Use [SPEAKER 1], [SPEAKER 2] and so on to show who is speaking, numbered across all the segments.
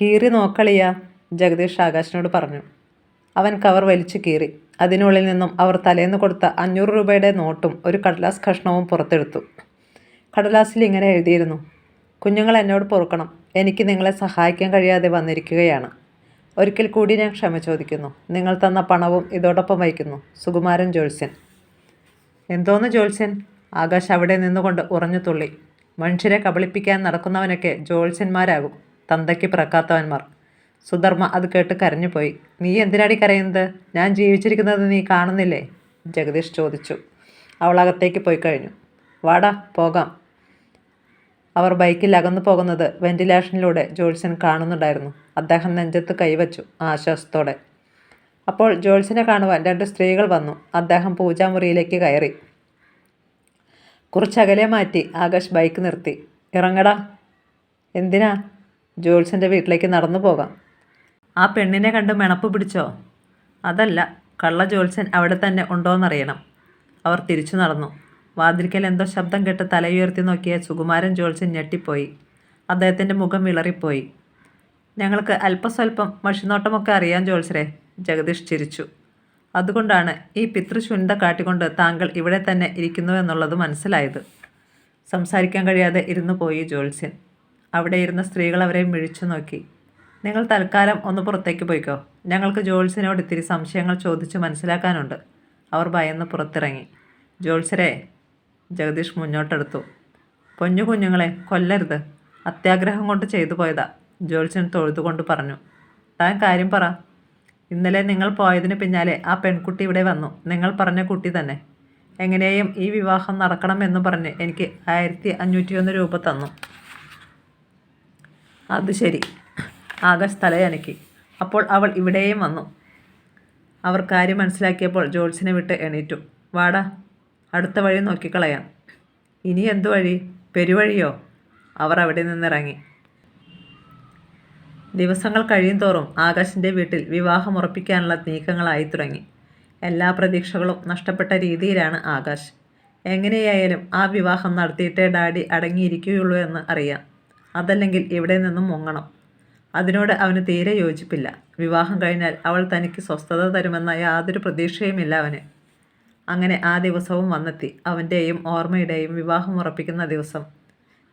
[SPEAKER 1] കീറി നോക്കളിയ ജഗദീഷ് ആകാശിനോട് പറഞ്ഞു. അവൻ കവർ വലിച്ചു കീറി. അതിനുള്ളിൽ നിന്നും അവർ തലേന്ന് കൊടുത്ത അഞ്ഞൂറ് രൂപയുടെ നോട്ടും ഒരു കടലാസ് കഷ്ണവും പുറത്തെടുത്തു. കടലാസിൽ ഇങ്ങനെ എഴുതിയിരുന്നു കുഞ്ഞുങ്ങൾ എന്നോട് പൊറുക്കണം. എനിക്ക് നിങ്ങളെ സഹായിക്കാൻ കഴിയാതെ വന്നിരിക്കുകയാണ്. ഒരിക്കൽ കൂടി ഞാൻ ക്ഷമ ചോദിക്കുന്നു. നിങ്ങൾ തന്ന പണവും ഇതോടൊപ്പം വയ്ക്കുന്നു സുകുമാരൻ ജോത്സ്യൻ. എന്തോന്ന് ജോത്സ്യൻ? ആകാശ് അവിടെ നിന്നുകൊണ്ട് ഉറഞ്ഞു തുള്ളി. മനുഷ്യരെ കബളിപ്പിക്കാൻ നടക്കുന്നവനൊക്കെ ജോത്സ്യന്മാരാകും. തന്തയ്ക്ക് പിറക്കാത്തവന്മാർ. സുധർമ്മ അത് കേട്ട് കരഞ്ഞുപോയി. നീ എന്തിനാടി കരയുന്നത്? ഞാൻ ജീവിച്ചിരിക്കുന്നത് നീ കാണുന്നില്ലേ? ജഗദീഷ് ചോദിച്ചു. അവൾ അകത്തേക്ക് പോയി കഴിഞ്ഞു. വാടാ പോകാം. അവർ ബൈക്കിൽ അകന്നു പോകുന്നത് വെന്റിലേഷനിലൂടെ ജോത്സ്യൻ കാണുന്നുണ്ടായിരുന്നു. അദ്ദേഹം നെഞ്ചത്ത് കൈവച്ചു ആശ്വാസത്തോടെ. അപ്പോൾ ജോത്സ്യനെ കാണുവാൻ രണ്ട് സ്ത്രീകൾ വന്നു. അദ്ദേഹം പൂജാമുറിയിലേക്ക് കയറി. കുറച്ചകലെ മാറ്റി ആകാശ് ബൈക്ക് നിർത്തി. ഇറങ്ങടാ. എന്തിനാ? ജോത്സ്യന്റെ വീട്ടിലേക്ക് നടന്നു പോകാം. ആ പെണ്ണിനെ കണ്ട് മെണപ്പ് പിടിച്ചോ? അതല്ല കള്ള ജോൾസൻ അവിടെ തന്നെ ഉണ്ടോയെന്നറിയണം അവർ തിരിച്ചു നടന്നു. വാതിൽക്കൽ എന്തോ ശബ്ദം കേട്ട് തലയുയർത്തി നോക്കിയ സുകുമാരൻ ജോത്സ്യൻ ഞെട്ടിപ്പോയി. അദ്ദേഹത്തിന്റെ മുഖം വിളറിപ്പോയി. ഞങ്ങൾക്ക് അല്പസ്വല്പം മഷിനോട്ടമൊക്കെ അറിയാം ജോത്സ്യരെ ജഗദീഷ് ചിരിച്ചു. അതുകൊണ്ടാണ് ഈ പിതൃശൂന്യത കാട്ടിക്കൊണ്ട് താങ്കൾ ഇവിടെ തന്നെ ഇരിക്കുന്നു എന്നുള്ളത് മനസ്സിലായത്. സംസാരിക്കാൻ കഴിയാതെ ഇരുന്നു പോയി ജോത്സ്യൻ. അവിടെ ഇരുന്ന സ്ത്രീകൾ അവരെ മിഴിച്ചു നോക്കി. നിങ്ങൾ തൽക്കാലം ഒന്ന് പുറത്തേക്ക് പോയിക്കോ. ഞങ്ങൾക്ക് ജോൾസിനോട് ഇത്തിരി സംശയങ്ങൾ ചോദിച്ച് മനസ്സിലാക്കാനുണ്ട്. അവർ ഭയന്ന് പുറത്തിറങ്ങി. ജോൾസരെ ജഗദീഷ് മുന്നോട്ടെടുത്തു. പൊഞ്ഞു കുഞ്ഞുങ്ങളെ കൊല്ലരുത്. അത്യാഗ്രഹം കൊണ്ട് ചെയ്തു പോയതാ ജോത്സ്യൻ തൊഴുതുകൊണ്ട് പറഞ്ഞു. താൻ കാര്യം പറ. ഇന്നലെ നിങ്ങൾ പോയതിന് പിന്നാലെ ആ പെൺകുട്ടി ഇവിടെ വന്നു. നിങ്ങൾ പറഞ്ഞ കുട്ടി തന്നെ. എങ്ങനെയും ഈ വിവാഹം നടക്കണമെന്ന് പറഞ്ഞ് എനിക്ക് ആയിരത്തി അഞ്ഞൂറ്റിയൊന്ന് രൂപ തന്നു. അത് ശരി. ആകാശ് തലയനക്കി അപ്പോൾ അവൾ ഇവിടെയും വന്നു. അവർ കാര്യം മനസ്സിലാക്കിയപ്പോൾ ജോൾസിനെ വിട്ട് എണീറ്റു. വാടാ അടുത്ത വഴി നോക്കിക്കളയാം. ഇനി എന്തു വഴി? പെരുവഴിയോ? അവർ അവിടെ നിന്നിറങ്ങി. ദിവസങ്ങൾ കഴിയും തോറും ആകാശിന്റെ വീട്ടിൽ വിവാഹം ഉറപ്പിക്കാനുള്ള നീക്കങ്ങളായി തുടങ്ങി. എല്ലാ പ്രതീക്ഷകളും നഷ്ടപ്പെട്ട രീതിയിലാണ് ആകാശ്. എങ്ങനെയായാലും ആ വിവാഹം നടത്തിയിട്ടേ ഡാഡി അടങ്ങിയിരിക്കുകയുള്ളൂ എന്ന് അറിയാം. അതല്ലെങ്കിൽ ഇവിടെ നിന്നും മുങ്ങണം. അതിനോട് അവന് തീരെ യോജിപ്പില്ല. വിവാഹം കഴിഞ്ഞാൽ അവൾ തനിക്ക് സ്വസ്ഥത തരുമെന്ന യാതൊരു പ്രതീക്ഷയുമില്ല അവന്. അങ്ങനെ ആ ദിവസവും വന്നെത്തി. അവന്റെയും ഓർമ്മയുടെയും വിവാഹം ഉറപ്പിക്കുന്ന ദിവസം.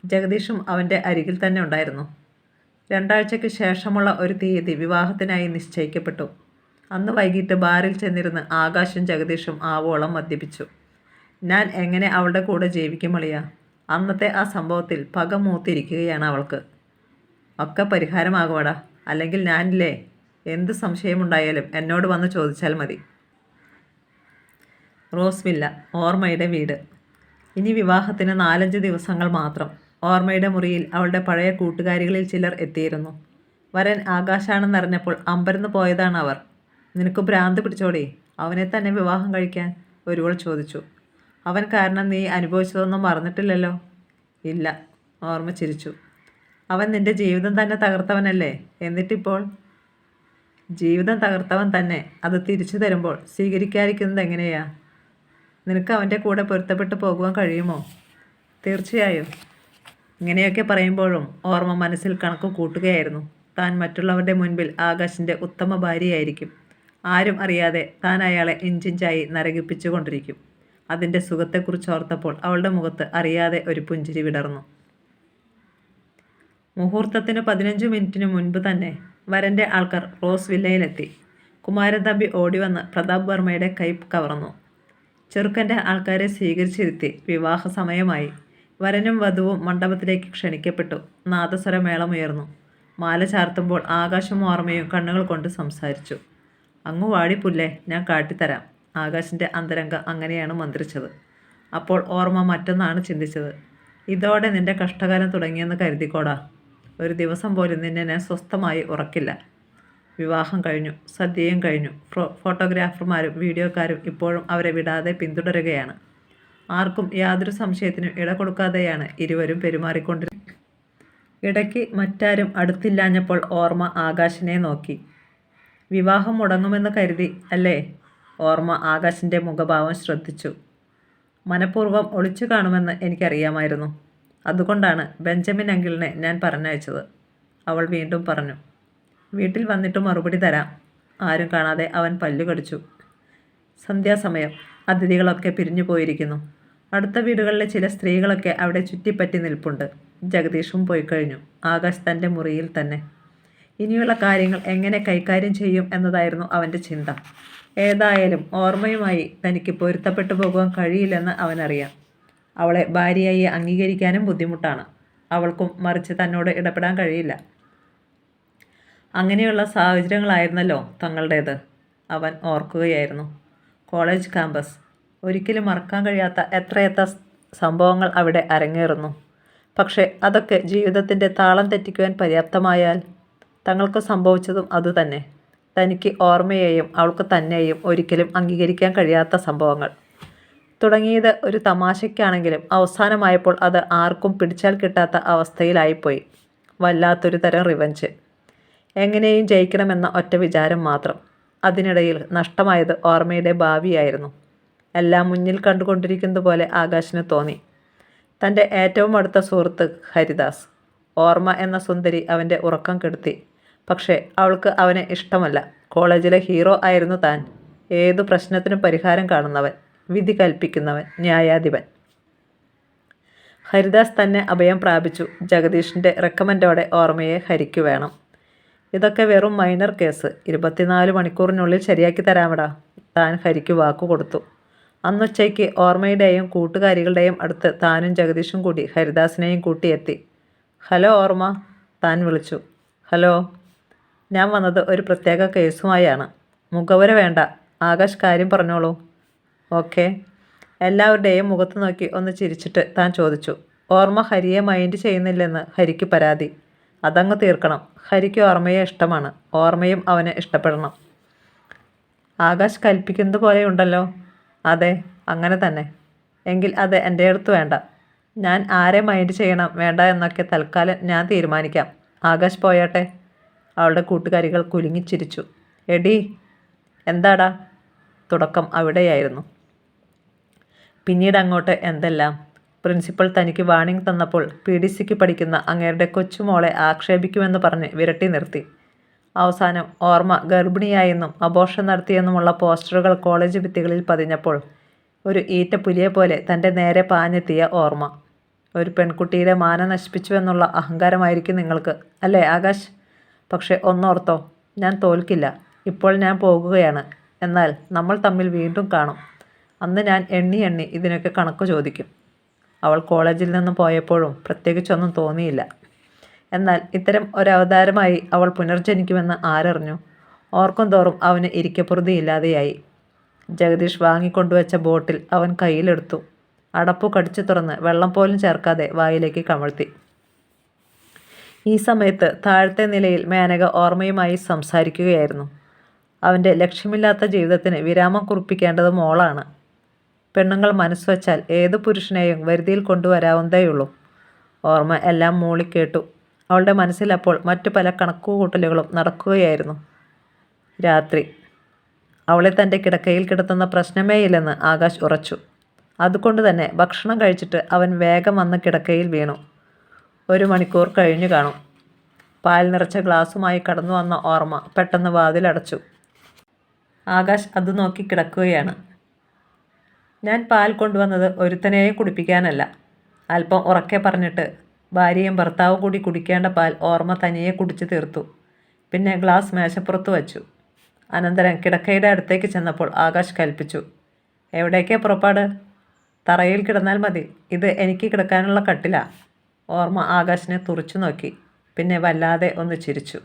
[SPEAKER 1] ജഗദീഷും അവന്റെ അരികിൽ തന്നെ ഉണ്ടായിരുന്നു. രണ്ടാഴ്ചയ്ക്ക് ശേഷമുള്ള ഒരു തീയതി വിവാഹത്തിനായി നിശ്ചയിക്കപ്പെട്ടു. അന്ന് വൈകിട്ട് ബാറിൽ ചെന്നിരുന്ന് ആകാശും ജഗദീഷും ആവോളം മദ്യപിച്ചു. ഞാൻ എങ്ങനെ അവളുടെ കൂടെ ജീവിക്കും അളിയ? അന്നത്തെ ആ സംഭവത്തിൽ പക മൂത്തിരിക്കുകയാണ് അവൾക്ക്. ഒക്കെ പരിഹാരമാകുമടാ. അല്ലെങ്കിൽ ഞാനില്ലേ? എന്ത് സംശയമുണ്ടായാലും എന്നോട് വന്ന് ചോദിച്ചാൽ മതി. റോസ്വില്ല ഓർമ്മയുടെ വീട്. ഇനി വിവാഹത്തിന് നാലഞ്ച് ദിവസങ്ങൾ മാത്രം. ഓർമ്മയുടെ മുറിയിൽ അവളുടെ പഴയ കൂട്ടുകാരികളിൽ ചിലർ എത്തിയിരുന്നു. വരൻ ആകാശാണെന്നറിഞ്ഞപ്പോൾ അമ്പരന്ന് പോയതാണ് അവർ. നിനക്ക് ഭ്രാന്ത് പിടിച്ചോടി. അവനെ തന്നെ വിവാഹം കഴിക്കാൻ ഒരുവൾ ചോദിച്ചു. അവൻ കാരണം നീ അനുഭവിച്ചതൊന്നും മറന്നിട്ടില്ലല്ലോ? ഇല്ല ഓർമ്മ ചിരിച്ചു. അവൻ നിന്റെ ജീവിതം തന്നെ തകർത്തവനല്ലേ? എന്നിട്ടിപ്പോൾ? ജീവിതം തകർത്തവൻ തന്നെ. അത് തിരിച്ചു തരുമ്പോൾ സ്വീകരിക്കാതിരിക്കുന്നത് എങ്ങനെയാ? നിനക്ക് അവന്റെ കൂടെ പൊരുത്തപ്പെട്ട് പോകുവാൻ കഴിയുമോ? തീർച്ചയായും. ഇങ്ങനെയൊക്കെ പറയുമ്പോഴും ഓർമ്മ മനസ്സിൽ കണക്ക് കൂട്ടുകയായിരുന്നു. താൻ മറ്റുള്ളവരുടെ മുൻപിൽ ആകാശിന്റെ ഉത്തമ ഭാര്യയായിരിക്കും. ആരും അറിയാതെ താൻ അയാളെ ഇഞ്ചിഞ്ചായി നരകിപ്പിച്ചുകൊണ്ടിരിക്കും. അതിന്റെ സുഖത്തെക്കുറിച്ച് ഓർത്തപ്പോൾ അവളുടെ മുഖത്ത് അറിയാതെ ഒരു പുഞ്ചിരി വിടർന്നു. മുഹൂർത്തത്തിന് പതിനഞ്ച് മിനിറ്റിന് മുൻപ് തന്നെ വരന്റെ ആൾക്കാർ റോസ് വില്ലയിലെത്തി. കുമാരതമ്പി ഓടി ഓടിവന്ന് പ്രതാപ് വർമ്മയുടെ കൈ കവർന്നു. ചെറുക്കന്റെ ആൾക്കാരെ സ്വീകരിച്ചിരുത്തി വിവാഹ സമയമായി. വരനും വധുവും മണ്ഡപത്തിലേക്ക് ക്ഷണിക്കപ്പെട്ടു. നാദസ്വരമേളമുയർന്നു മാല ചാർത്തുമ്പോൾ ആകാശം ഓർമ്മയും കണ്ണുകൾ കൊണ്ട് സംസാരിച്ചു. അങ്ങു വാടിപ്പുല്ലേ ഞാൻ കാട്ടിത്തരാം. ആകാശിന്റെ അന്തരംഗം അങ്ങനെയാണ് മന്ത്രിച്ചത്. അപ്പോൾ ഓർമ്മ മറ്റൊന്നാണ് ചിന്തിച്ചത്. ഇതോടെ നിന്റെ കഷ്ടകാലം തുടങ്ങിയെന്ന് കരുതിക്കോടാ. ഒരു ദിവസം പോലും നിന്നെ ഞാൻ സ്വസ്ഥമായി ഉറക്കില്ല. വിവാഹം കഴിഞ്ഞു സദ്യയും കഴിഞ്ഞു. ഫോട്ടോഗ്രാഫർമാരും വീഡിയോക്കാരും ഇപ്പോഴും അവരെ വിടാതെ പിന്തുടരുകയാണ്. ആർക്കും യാതൊരു സംശയത്തിനും ഇട കൊടുക്കാതെയാണ് ഇരുവരും പെരുമാറിക്കൊണ്ടിരുന്നത് ഇടയ്ക്ക് മറ്റാരും അടുത്തില്ലാഞ്ഞപ്പോൾ ഓർമ്മ ആകാശിനെ നോക്കി. വിവാഹം മുടങ്ങുമെന്ന് കരുതി അല്ലേ? ഓർമ്മ ആകാശിന്റെ മുഖഭാവം ശ്രദ്ധിച്ചു. മനഃപൂർവം ഒളിച്ചു കാണുമെന്ന് എനിക്കറിയാമായിരുന്നു. അതുകൊണ്ടാണ് ബെഞ്ചമിൻ അങ്കിളിനെ ഞാൻ പറഞ്ഞയച്ചത്. അവൾ വീണ്ടും പറഞ്ഞു വീട്ടിൽ വന്നിട്ട് മറുപടി തരാം. ആരും കാണാതെ അവൻ പല്ലു കടിച്ചു. സന്ധ്യാസമയം അതിഥികളൊക്കെ പിരിഞ്ഞു പോയിരിക്കുന്നു. അടുത്ത വീടുകളിലെ ചില സ്ത്രീകളൊക്കെ അവിടെ ചുറ്റിപ്പറ്റി നിൽപ്പുണ്ട്. ജഗദീഷും പോയി കഴിഞ്ഞു. ആകാശ് തന്റെ മുറിയിൽ തന്നെ. ഇനിയുള്ള കാര്യങ്ങൾ എങ്ങനെ കൈകാര്യം ചെയ്യും എന്നതായിരുന്നു അവന്റെ ചിന്ത. ഏതായാലും ഓർമ്മയുമായി തനിക്ക് പൊരുത്തപ്പെട്ടു പോകുവാൻ കഴിയില്ലെന്ന് അവനറിയാം. അവളെ ഭാര്യയായി അംഗീകരിക്കാനും ബുദ്ധിമുട്ടാണ്. അവൾക്കും മറിച്ച് തന്നോട് ഇടപെടാൻ കഴിയില്ല. അങ്ങനെയുള്ള സാഹചര്യങ്ങളായിരുന്നല്ലോ തങ്ങളുടേത്. അവൻ ഓർക്കുകയായിരുന്നു. College campus. ഒരിക്കലും മറക്കാൻ കഴിയാത്ത എത്രയെത്ര സംഭവങ്ങൾ അവിടെ അരങ്ങേറുന്നു. പക്ഷേ അതൊക്കെ ജീവിതത്തിന്റെ താളം തെറ്റിക്കുവാൻ പര്യാപ്തമായാൽ തങ്ങൾക്ക് സംഭവിച്ചതും അതുതന്നെ. തനിക്ക് ഓർമ്മയെയും അവൾക്ക് തന്നെയും ഒരിക്കലും അംഗീകരിക്കാൻ കഴിയാത്ത സംഭവങ്ങൾ. തുടങ്ങിയത് ഒരു തമാശയ്ക്കാണെങ്കിലും അവസാനമായപ്പോൾ അത് ആർക്കും പിടിച്ചാൽ കിട്ടാത്ത അവസ്ഥയിലായിപ്പോയി. വല്ലാത്തൊരു തരം റിവഞ്ച്. എങ്ങനെയും ജയിക്കണമെന്ന ഒറ്റ വിചാരം മാത്രം. അതിനിടയിൽ നഷ്ടമായത് ഓർമ്മയുടെ ഭാവിയായിരുന്നു. എല്ലാം മുന്നിൽ കണ്ടുകൊണ്ടിരിക്കുന്നത് പോലെ ആകാശിന് തോന്നി. തന്റെ ഏറ്റവും അടുത്ത സുഹൃത്ത് ഹരിദാസ്. ഓർമ്മ എന്ന സുന്ദരി അവന്റെ ഉറക്കം കെടുത്തി. പക്ഷേ അവൾക്ക് അവനെ ഇഷ്ടമല്ല. കോളേജിലെ ഹീറോ ആയിരുന്നു താൻ. ഏതു പ്രശ്നത്തിനും പരിഹാരം കാണുന്നവൻ വിധി കൽപ്പിക്കുന്നവൻ ന്യായാധിപൻ. ഹരിദാസ് തന്നെ അഭയം പ്രാപിച്ചു. ജഗദീഷിന്റെ റെക്കമെൻഡോടെ ഓർമ്മയെ ഹരിക്കു വേണം. ഇതൊക്കെ വെറും മൈനർ കേസ്. ഇരുപത്തിനാല് മണിക്കൂറിനുള്ളിൽ ശരിയാക്കി തരാമടാ. താൻ ഹരിക്ക് വാക്കു കൊടുത്തു. അന്നുച്ചയ്ക്ക് ഓർമ്മയുടെയും കൂട്ടുകാരികളുടെയും അടുത്ത് താനും ജഗദീഷും കൂടി ഹരിദാസിനെയും കൂട്ടിയെത്തി. ഹലോ ഓർമ്മ താൻ വിളിച്ചു. ഹലോ. ഞാൻ വന്നത് ഒരു പ്രത്യേക കേസുമായാണ്. മുഖവര വേണ്ട. ആകാശ് കാര്യം പറഞ്ഞോളൂ. ഓക്കെ. എല്ലാവരുടെയും മുഖത്ത് നോക്കി ഒന്ന് ചിരിച്ചിട്ട് താൻ ചോദിച്ചു. ഓർമ്മ ഹരിയെ മൈൻഡ് ചെയ്യുന്നില്ലെന്ന് ഹരിക്ക് പരാതി. അതങ്ങ് തീർക്കണം. ഹരിക്ക് ഓർമ്മയെ ഇഷ്ടമാണ്. ഓർമ്മയും അവനെ ഇഷ്ടപ്പെടണം. ആകാശ് കൽപ്പിക്കുന്നത് പോലെയുണ്ടല്ലോ അതെ അങ്ങനെ തന്നെ. എങ്കിൽ അത് എന്റെ അടുത്ത് വേണ്ട. ഞാൻ ആരെ മൈൻഡ് ചെയ്യണം? വേണ്ട എന്നൊക്കെ തൽക്കാലം ഞാൻ തീരുമാനിക്കാം. ആകാശ് പോയാട്ടെ. അവളുടെ കൂട്ടുകാരികൾ കുലുങ്ങിച്ചിരിച്ചു എടി എന്താടാ? തുടക്കം അവിടെയായിരുന്നു. പിന്നീട് അങ്ങോട്ട് എന്തെല്ലാം? പ്രിൻസിപ്പൽ തനിക്ക് വാണിംഗ് തന്നപ്പോൾ പി ഡി സിക്ക് പഠിക്കുന്ന അങ്ങേരുടെ കൊച്ചുമോളെ ആക്ഷേപിക്കുമെന്ന് പറഞ്ഞ് വിരട്ടി നിർത്തി. അവസാനം ഓർമ്മ ഗർഭിണിയായെന്നും അബോർഷൻ നടത്തിയെന്നുമുള്ള പോസ്റ്ററുകൾ കോളേജ് ഭിത്തികളിൽ പതിഞ്ഞപ്പോൾ ഒരു ഈറ്റ പുലിയെ പോലെ തന്റെ നേരെ പാഞ്ഞെത്തിയ ഓർമ്മ. ഒരു പെൺകുട്ടിയുടെ മാന നശിപ്പിച്ചുവെന്നുള്ള അഹങ്കാരമായിരിക്കും നിങ്ങൾക്ക് അല്ലേ ആകാശ്? പക്ഷെ ഒന്നോർത്തോ ഞാൻ തോൽക്കില്ല. ഇപ്പോൾ ഞാൻ പോകുകയാണ്. എന്നാൽ നമ്മൾ തമ്മിൽ വീണ്ടും കാണും. അന്ന് ഞാൻ എണ്ണി എണ്ണി ഇതിനൊക്കെ കണക്ക് ചോദിക്കും. അവൾ കോളേജിൽ നിന്ന് പോയപ്പോഴും പ്രത്യേകിച്ചൊന്നും തോന്നിയില്ല. എന്നാൽ ഇത്തരം ഒരവതാരമായി അവൾ പുനർജനിക്കുമെന്ന് ആരറിഞ്ഞു. ഓർക്കും തോറും അവന് ഇരിക്കപ്പുറതിയില്ലാതെയായി ജഗദീഷ് വാങ്ങിക്കൊണ്ടുവച്ച ബോട്ടിൽ അവൻ കയ്യിലെടുത്തു. അടപ്പു കടിച്ചു തുറന്ന് വെള്ളം പോലും ചേർക്കാതെ വായിലേക്ക് കമഴ്ത്തി. ഈ സമയത്ത് താഴത്തെ നിലയിൽ മേനക ഓർമ്മയുമായി സംസാരിക്കുകയായിരുന്നു. അവന്റെ ലക്ഷ്യമില്ലാത്ത ജീവിതത്തിന് വിരാമം കുറിപ്പിക്കേണ്ടത് മോളാണ്. പെണ്ണുങ്ങൾ മനസ്സുവച്ചാൽ ഏത് പുരുഷനെയും വരുതിയിൽ കൊണ്ടുവരാവുന്നതേയുള്ളൂ. ഓർമ്മ എല്ലാം മൂളി കേട്ടു അവളുടെ മനസ്സിൽ അപ്പോൾ മറ്റു പല കണക്കുകൂട്ടലുകളും നടക്കുകയായിരുന്നു. രാത്രി. അവളെ തന്റെ കിടക്കയിൽ കിടത്തുന്ന പ്രശ്നമേയില്ലെന്ന് ആകാശ് ഉറച്ചു. അതുകൊണ്ട് തന്നെ ഭക്ഷണം കഴിച്ചിട്ട് അവൻ വേഗം വന്ന് കിടക്കയിൽ വീണു. ഒരു മണിക്കൂർ കഴിഞ്ഞു കാണും. പാൽ നിറച്ച ഗ്ലാസുമായി കടന്നു വന്ന ഓർമ്മ പെട്ടെന്ന് വാതിലടച്ചു ആകാശ് അത് നോക്കി കിടക്കുകയാണ്. ഞാൻ പാൽ കൊണ്ടുവന്നത് ഒരുത്തനെയും കുടിപ്പിക്കാനല്ല. അല്പം ഉറക്കെ പറഞ്ഞിട്ട് ഭാര്യയും ഭർത്താവും കൂടി കുടിക്കേണ്ട പാൽ ഓർമ്മ തനിയെ കുടിച്ച് തീർത്തു. പിന്നെ ഗ്ലാസ് മേശപ്പുറത്ത് വച്ചു. അനന്തരം കിടക്കയുടെ അടുത്തേക്ക് ചെന്നപ്പോൾ ആകാശ് കൽപ്പിച്ചു. എവിടേക്കാ പുറപ്പാട്? തറയിൽ കിടന്നാൽ മതി. ഇത് എനിക്ക് കിടക്കാനുള്ള കട്ടില. ഓർമ്മ ആകാശിനെ തുറച്ചു നോക്കി. പിന്നെ വല്ലാതെ ഒന്ന് ചിരിച്ചു.